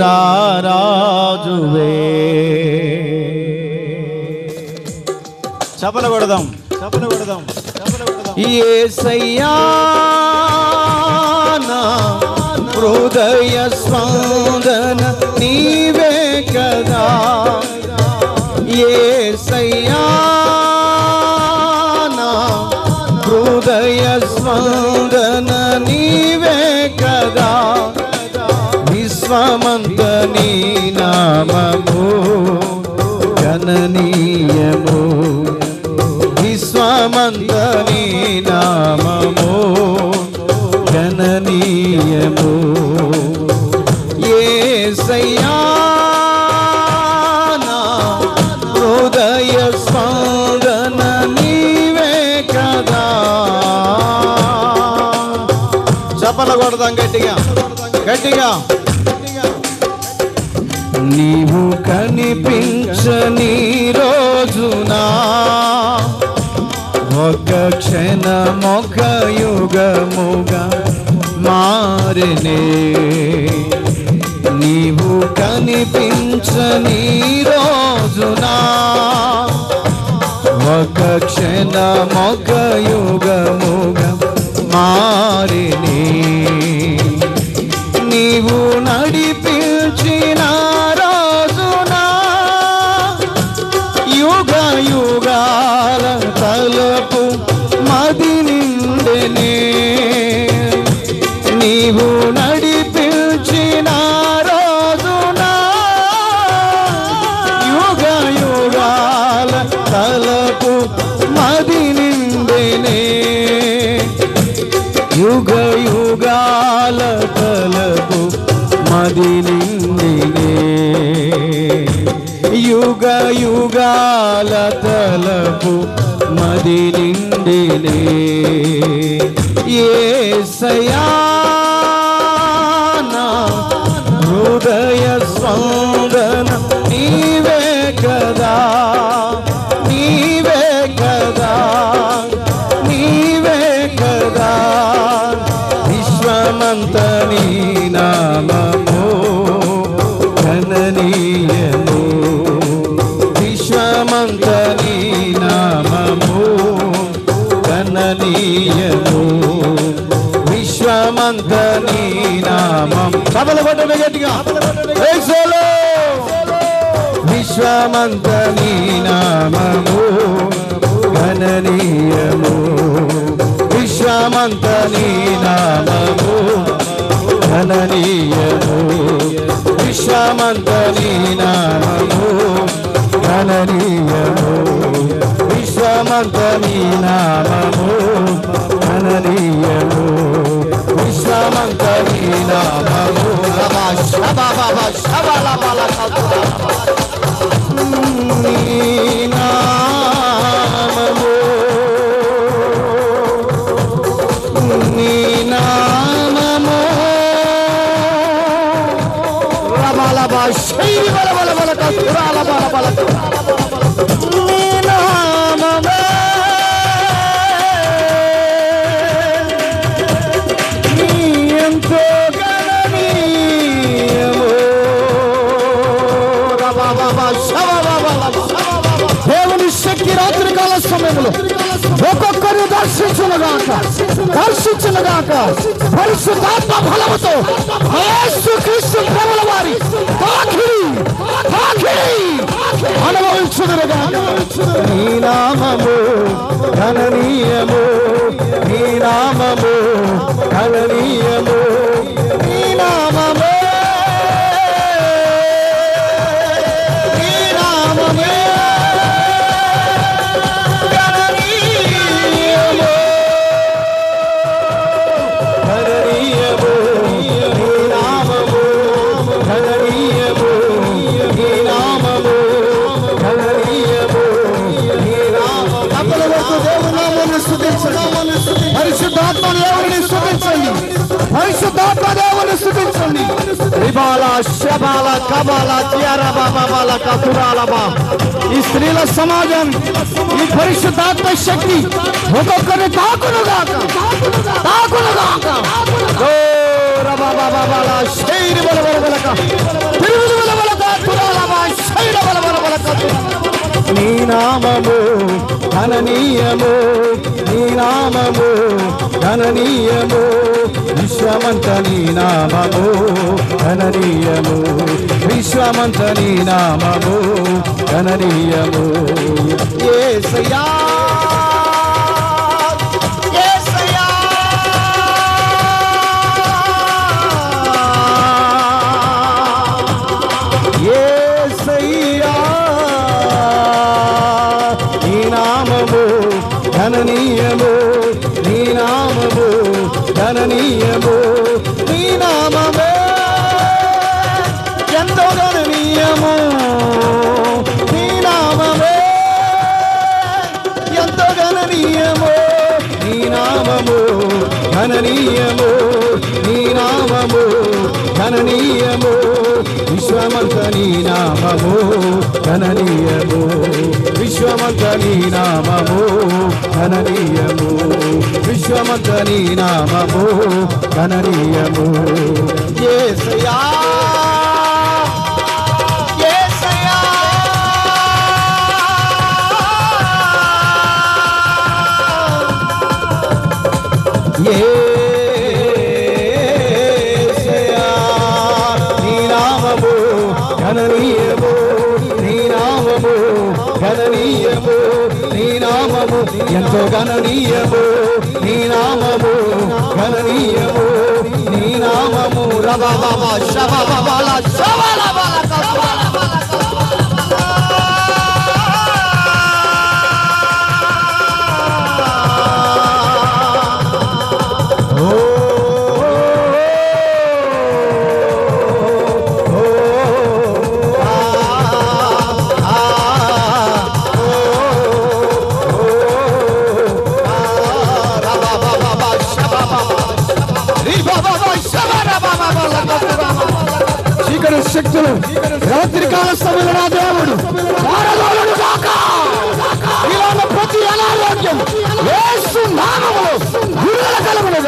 రాజువే. చపల కొడదాం చపల కొడదాం చపల కొడదాం. ఏసయ్యా నా హృదయ స్పందన నీవే కదా. విశ్వమంత నీ నామము గణనీయము ఏ సయ్యా హృదయ స్పందన నీవే కదా. చప్పల కొడదాం గట్టిగా గట్టిగా. నీవు కనిపించని రోజునా ఒక క్షణమొక యుగముగా మారినే. నీవు కనిపించని రోజునా? ఒక క్షణమొక యుగముగా మారినే. నిండెనే యుగ యుగాల తలపు మది నిండినే. యుగ యుగాల తలపు మది నిండినే. ఏ సయా విశ్వమంత నీ నామము గణనీయము. విశ్వమంత నీ నామము గణనీయము. విశ్వమంత నీ నామము గణనీయము. విశ్వమంత నీ నామము రబలబ శైలి బలబల బలక సురాల బల బలక నీ నామము నీ ఎంతో గణనీయము రబలబ శబలబలబ దేవుని శక్తి రాత్రి కాల సమయంలో ఒక్కొక్కరు దర్శించునుగాక దర్శించునుగాక పరిశుద్ధాత్మ ఫలముతో యేసు క్రీస్తు ప్రభుల వారి తాకిడి తాకిడి అనుభవించుదురుగాక. ఇబాల శబాల కబాల జియారబా బాబాల కతురాలబా ఈ స్త్రీల సమాజం ఈ పరిశుద్ధాత్మ శక్తి ఒక్కొక్కరిని తాకును గాక తాకును గాక శైరి బల బల బలక తిరుగుడు బల బలక తురాలబా శైర బల బల బలక నీ నామము అననీయము. నామము ధననీయము విశ్వమంత నీ నామము ధననీయము విశ్వమంత నీ నామము ఘననీయము. యేసయ్యా ఘననీయము నీ నామమే ఎంతో ఘననీయము నీ నామమే ఎంతో ఘననీయము నీ నామము ఘననీయము నీ నామము ఘననీయము విశ్వమంత నీ నామము ఘననీయము విశ్వమంత నీ నామము ఘననీయము విశ్వమంత నీ నామము ఘననీయము యేసయ్యా యేసయ్యా ఎంతో గణనీయము నీ నామము గణనీయము నీ నామము. రవ శవ శబబల శవ చీకటి శక్తులు. రాత్రికాల సమయంలో నా దేవుడు పారదోలును గాక. ఇలాగ ప్రతి అనారోగ్యం యేసు నామములో విడుదల కలుగును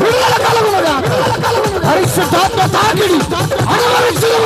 విడుదల కలుగును పరిశుద్ధాత్మ తాకిడి అనుభవించును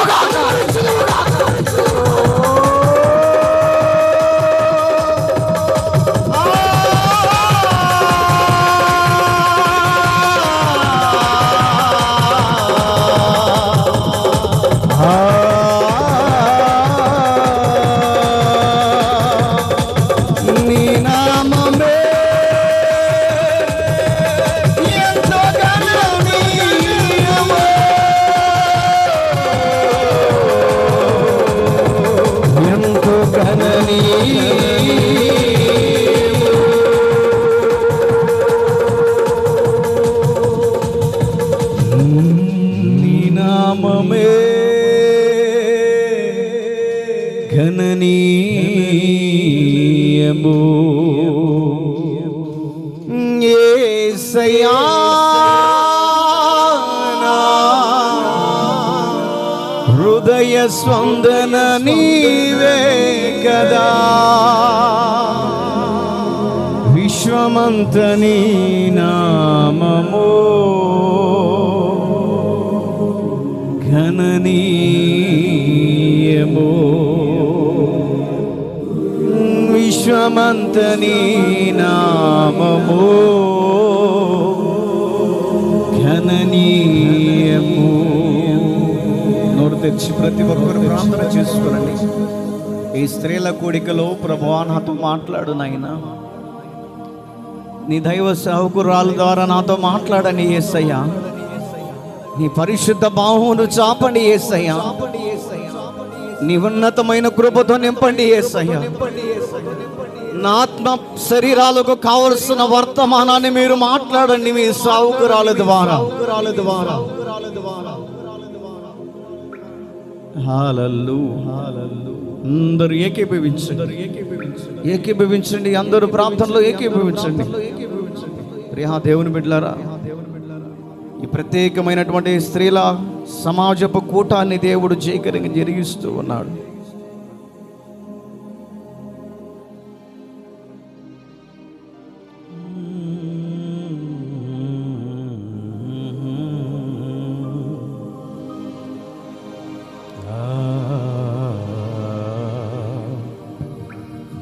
నీ నామమే. ఘననీయము. యేసయ్యా హృదయ స్పందన నీవే కదా. విశ్వమంత నీ నామము. ఘననీయము విశ్వమంత నామము. ఘననీయము నోరు తెరిచి ప్రతి ఒక్కరు ప్రార్థన చేసుకోరండి ఈ స్త్రీల కోడికలో ప్రభువా నాతో మాట్లాడు నాయనా. నీ దైవ సాహుకురాలు ద్వారా నాతో మాట్లాడని ఏసయ్యా. నీ పరిశుద్ధ బాహువును చాపండి ఏసయ్యా. నీ ఉన్నతమైన కృపతో నింపండి ఏసయ్యా. నా ఆత్మ శరీరాలకు కావలసిన వర్తమానాన్ని మీరు మాట్లాడండి మీ సావుకురాల ద్వారా. ద్వారా హాలల్లు అందరూ ఏకీభవించండి. ఏకీభవించండి. అందరూ ప్రార్థనలో ఏకీభవించండి. ప్రియా దేవుని బిడ్డలారా ఈ ప్రత్యేకమైనటువంటి స్త్రీల సమాజపు కూటాన్ని దేవుడు జయకరంగా జరిగిస్తూ ఉన్నాడు.